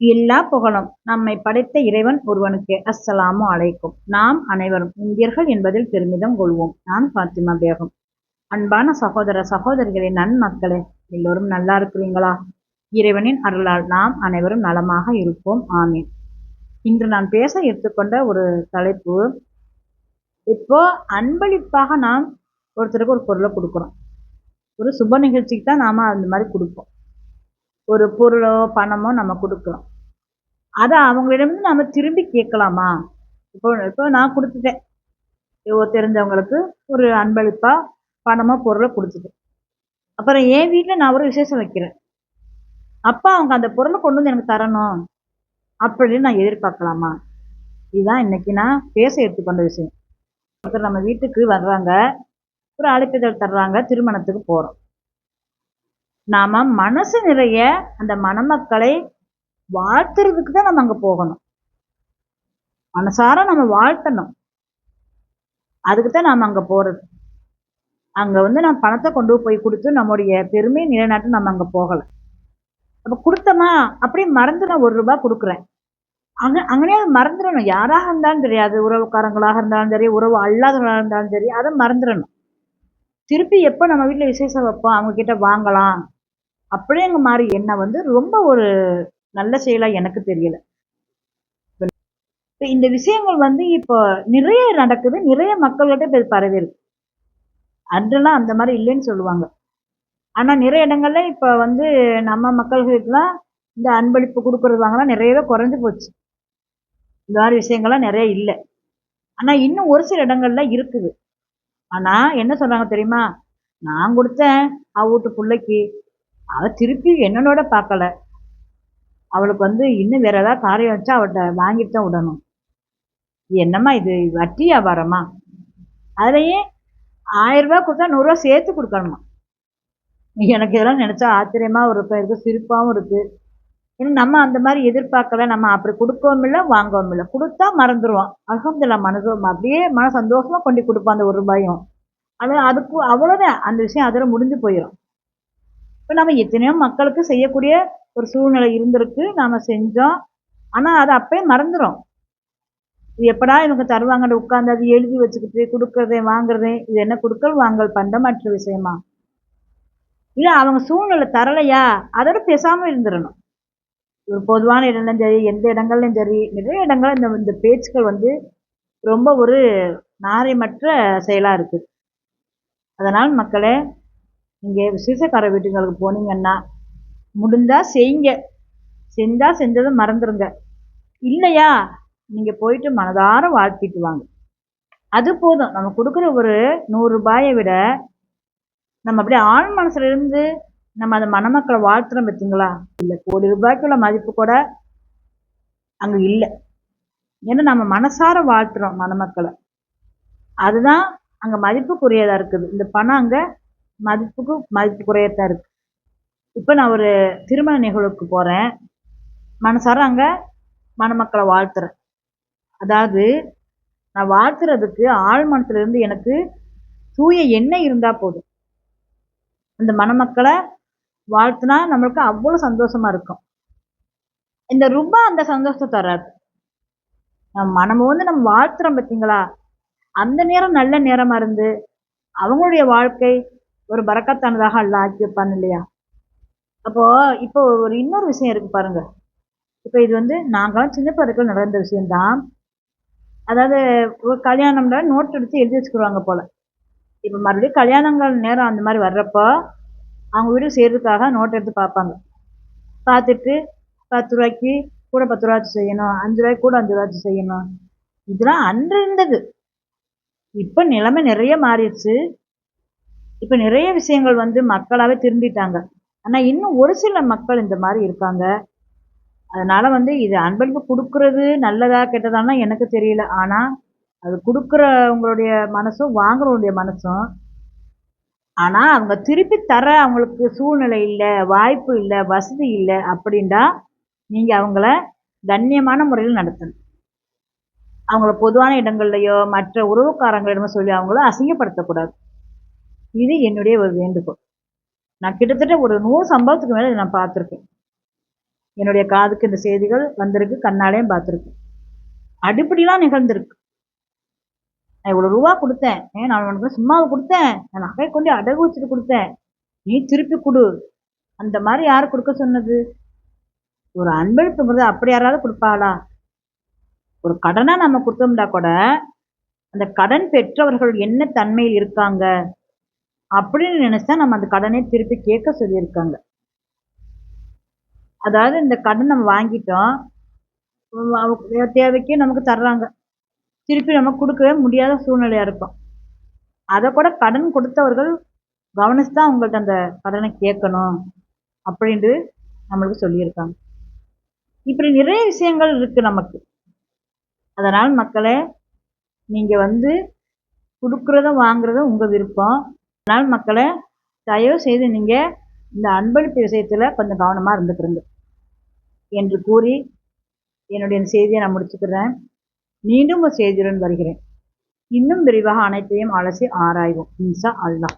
எல்லா புகழும். நம்மை படைத்த இறைவன் ஒருவனுக்கே அஸ்ஸலாமு அலைக்கும். நாம் அனைவரும் இந்தியர்கள் என்பதில் பெருமிதம் கொள்வோம். நான் பாத்திமா பேகம். அன்பான சகோதர சகோதரிகளே நன்மக்களே எல்லோரும் நல்லா இருக்கிறீங்களா? இறைவனின் அருளால் நாம் அனைவரும் நலமாக இருப்போம். ஆமீன். இன்று நான் பேச எடுத்துக்கொண்ட ஒரு தலைப்பு இப்போ அன்பளிப்பாக நாம் ஒருத்தருக்கு ஒரு பொருளை கொடுக்குறோம். ஒரு சுப நிகழ்ச்சிக்கு தான் நாம் அந்த மாதிரி கொடுப்போம். ஒரு பொருளோ பணமோ நம்ம கொடுக்குறோம். அதை அவங்களிடமிருந்து நம்ம திரும்பி கேட்கலாமா? இப்போ இப்போ நான் கொடுத்துட்டேன். தெரிஞ்சவங்களுக்கு ஒரு அன்பளிப்பாக பணமோ பொருளை கொடுத்துட்டேன். அப்புறம் என் வீட்டில் நான் ஒரு விசேஷம் வைக்கிறேன். அப்போ அவங்க அந்த பொருளை கொண்டு வந்து எனக்கு தரணும் அப்படின்னு நான் எதிர்பார்க்கலாமா? இதுதான் இன்னைக்கு நான் பேச எடுத்துக்கொண்ட விஷயம். ஒருத்தர் நம்ம வீட்டுக்கு வர்றாங்க. ஒரு அழைப்பிதழ் தர்றாங்க. திருமணத்துக்கு போகிறோம் நாம மனசு நிறைய அந்த மணமக்களை வாழ்த்துறதுக்கு தான் நம்ம அங்க போகணும். மனசார நம்ம வாழ்த்தணும். அதுக்கு தான் நாம அங்க போறது. அங்க வந்து நான் பணத்தை கொண்டு போய் கொடுத்து நம்முடைய பெருமையை நிலைநாட்டு நம்ம அங்க போகல. அப்ப கொடுத்தோமா? அப்படியே மறந்து நான் ஒரு ரூபாய் கொடுக்குறேன். அங்க அங்கனே மறந்துடணும். யாராக இருந்தாலும் தெரியாது உறவுக்காரங்களாக இருந்தாலும் சரி உறவு அல்லாதவங்களாக இருந்தாலும் சரி அதை மறந்துடணும். திருப்பி எப்போ நம்ம வீட்டில் விசேஷம் வைப்போம்? அவங்க கிட்ட வாங்கலாம். அப்படிங்கிற மாதிரி என்ன வந்து ரொம்ப ஒரு நல்ல செயலாக எனக்கு தெரியல. இந்த விஷயங்கள் வந்து இப்போ நிறைய நடக்குது நிறைய மக்கள்கிட்ட இப்போ பரவிருக்கு அன்றெல்லாம் அந்த மாதிரி இல்லைன்னு சொல்லுவாங்க. ஆனால் நிறைய இடங்கள்ல இப்போ வந்து நம்ம மக்கள்களுக்கெல்லாம் இந்த அன்பளிப்பு கொடுக்கறது வாங்கலாம் நிறையவே குறைஞ்சு போச்சு. இந்த மாதிரி விஷயங்கள்லாம் நிறைய இல்லை. ஆனால் இன்னும் ஒரு சில இடங்கள்ல இருக்குது. ஆனால் என்ன சொல்கிறாங்க தெரியுமா? நான் கொடுத்தேன் அவ வீட்டு பிள்ளைக்கு. அவள் திருப்பி என்னனோட பார்க்கல அவளுக்கு வந்து இன்னும் வேற ஏதாவது காரியம் வச்சா அவட்ட வாங்கிட்டு தான் விடணும். என்னம்மா இது? வட்டி வியாபாரமா? அதுலேயே ஆயிரம் ரூபாய் கொடுத்தா நூறுரூவா சேர்த்து கொடுக்கணுமா? எனக்கு இதெல்லாம் நினச்சா ஆச்சரியமாகவும் இருக்கும். இருக்குது சிரிப்பாகவும் இருக்குது ஏன்னா நம்ம அந்த மாதிரி எதிர்பார்க்கல. நம்ம அப்படி கொடுக்கவும் இல்லை வாங்கவும் இல்லை. கொடுத்தா மறந்துடுவோம் அலமதுல்லா மனசு அப்படியே மன சந்தோஷமாக கொண்டு கொடுப்போம் அந்த ஒரு ரூபாயும். அது அதுக்கு அவ்வளோதான் அந்த விஷயம் அதோட முடிஞ்சு போயிடும் இப்போ நம்ம எத்தனையோ மக்களுக்கு செய்யக்கூடிய ஒரு சூழ்நிலை இருந்திருக்கு. நாம் செஞ்சோம். ஆனால் அது அப்பயே மறந்துடும் இது எப்படா இவங்க தருவாங்கன்னு உட்காந்து அது எழுதி வச்சுக்கிட்டு கொடுக்கறதே வாங்குறதே இது என்ன கொடுக்கல் வாங்கல் பண்டமற்ற விஷயமா? இல்லை அவங்க சூழ்நிலை தரலையா? அதோட பேசாமல் இருந்துடணும் ஒரு பொதுவான இடம்லாம் சரி எந்த இடங்கள்லையும் சரி நிறைய இடங்கள் இந்த இந்த பேச்சுக்கள் வந்து ரொம்ப ஒரு நாரியமற்ற செயலாக இருக்குது அதனால் மக்களே நீங்கள் விசேஷக்கார வீட்டுங்களுக்கு போனீங்கன்னா முடிந்தால் செய்யுங்க. செஞ்சால் செஞ்சதை மறந்துடுங்க இல்லையா? நீங்கள் போயிட்டு மனதார வாழ்த்திட்டு வாங்க. அது போதும். நம்ம கொடுக்குற ஒரு நூறுரூபாயை விட நம்ம அப்படியே ஆழ் மனசுல இருந்து நம்ம அந்த மணமக்களை வாழ்த்துறோம் பார்த்தீங்களா இல்லை கோடி ரூபாய்க்குள்ள மதிப்பு கூட அங்கே இல்லை. ஏன்னா நம்ம மனசார வாழ்த்துறோம் மணமக்களை. அதுதான் அங்கே மதிப்புக்குரியதாக இருக்குது. இந்த பணம் அங்கே மதிப்புக்கு மதிப்பு குறையத்தான் இருக்குது இப்போ நான் ஒரு திருமண நிகழ்வுக்கு போகிறேன் மனசார அங்கே மணமக்களை வாழ்த்துறேன். அதாவது நான் வாழ்த்துறதுக்கு ஆள் மனசுலேருந்து எனக்கு தூய எண்ணெய் இருந்தால் போதும். அந்த மணமக்களை வாழ்த்துனா நம்மளுக்கு அவ்வளோ சந்தோஷமாக இருக்கும். இந்த ரூபா அந்த சந்தோஷத்தை தராது. நம்ம மனம வந்து நம்ம வாழ்த்துறோம் பார்த்தீங்களா அந்த நேரம் நல்ல நேரமாக இருந்து அவங்களுடைய வாழ்க்கை ஒரு பறக்கத்தானதாக அல்ல ஆக்கி வைப்பான் இல்லையா? அப்போது இப்போ ஒரு இன்னொரு விஷயம் இருக்குது பாருங்க. இப்போ இது வந்து நாங்களாம் சின்ன பிறகு நடந்த விஷயம்தான். அதாவது ஒரு கல்யாணம்ல நோட் எடுத்து எழுதி வச்சுக்கிடுவாங்க போல். இப்போ மறுபடியும் கல்யாணங்கள் நேரம் அந்த மாதிரி வர்றப்போ அவங்க வீடு செய்கிறதுக்காக நோட் எடுத்து பார்ப்பாங்க. பார்த்துட்டு பத்து ரூபாய்க்கு கூட பத்து ரூபாய்ச்சி செய்யணும் அஞ்சு ரூபாய்க்கு கூட அஞ்சு ரூபாய்ச்சி செய்யணும். இதெல்லாம் அன்று இருந்தது. இப்போ நிலைமை நிறைய மாறிடுச்சு. இப்போ நிறைய விஷயங்கள் வந்து மக்களாகவே திரும்பிட்டாங்க ஆனால் இன்னும் ஒரு சில மக்கள் இந்த மாதிரி இருக்காங்க. அதனால் வந்து இது அன்பளிப்பு கொடுக்கறது நல்லதா கெட்டதானா எனக்கு தெரியல. ஆனால் அது கொடுக்குறவங்களுடைய மனசும் வாங்குறவங்களுடைய மனசும். ஆனால் அவங்க திருப்பி தர அவங்களுக்கு சூழ்நிலை இல்லை வாய்ப்பு இல்லை வசதி இல்லை அப்படின்டா நீங்கள் அவங்கள கண்ணியமான முறையில் நடத்தணும். அவங்கள பொதுவான இடங்கள்லையோ மற்ற உறவுக்காரங்களிடமோ சொல்லி அவங்கள அசிங்கப்படுத்தக்கூடாது. இது என்னுடைய ஒரு வேண்டுகோள். நான் கிட்டத்தட்ட ஒரு நூறு சம்பவத்துக்கு மேலே நான் பார்த்துருக்கேன். என்னுடைய காதுக்கு இந்த செய்திகள் வந்திருக்கு கண்ணாலேயும் பார்த்துருக்கு அடிப்படையெலாம் நிகழ்ந்திருக்கு. நான் இவ்வளோ ரூபா கொடுத்தேன். ஏன் நான் உனக்கு சும்மாவை கொடுத்தேன். நான் நகை கொண்டு அடகு வச்சுட்டு கொடுத்தேன். நீ திருப்பி கொடு. அந்த மாதிரி யார் கொடுக்க சொன்னது? ஒரு அன்பளிப்புங்கிறது அப்படி யாராவது கொடுப்பாளா? ஒரு கடனாக நம்ம கொடுத்தோம்னா கூட அந்த கடன் பெற்றவர்கள் என்ன தன்மையில் இருக்காங்க? அப்படின்னு நினைச்சா நம்ம அந்த கடனை திருப்பி கேட்க சொல்லியிருக்காங்க. அதாவது இந்த கடன் நம்ம வாங்கிட்டோம். உம் தேவைக்கு நமக்கு தர்றாங்க. திருப்பி நம்ம கொடுக்கவே முடியாத சூழ்நிலையாக இருக்கும். அதை கூட கடன் கொடுத்தவர்கள் கவனிச்சு தான் அவங்கள்ட்ட அந்த கடனை கேட்கணும் அப்படின்ட்டு நம்மளுக்கு சொல்லியிருக்காங்க. இப்படி நிறைய விஷயங்கள் இருக்கு நமக்கு. அதனால் மக்களே நீங்கள் வந்து கொடுக்குறதும் வாங்குறதும் உங்கள் விருப்பம். அதனால் மக்களே தயவு செய்து நீங்கள் இந்த அன்பளிப்பு விஷயத்தில் கொஞ்சம் கவனமா இருந்துக்கிறீங்க என்று கூறி என்னுடைய செய்தியை நான் முடிச்சுக்கிறேன். மீண்டும் ஒரு செய்தியுடன் வருகிறேன். இன்னும் விரிவாக அனைத்தையும் அலசி ஆராய்வோம். இன்சா அல்லாஹ்.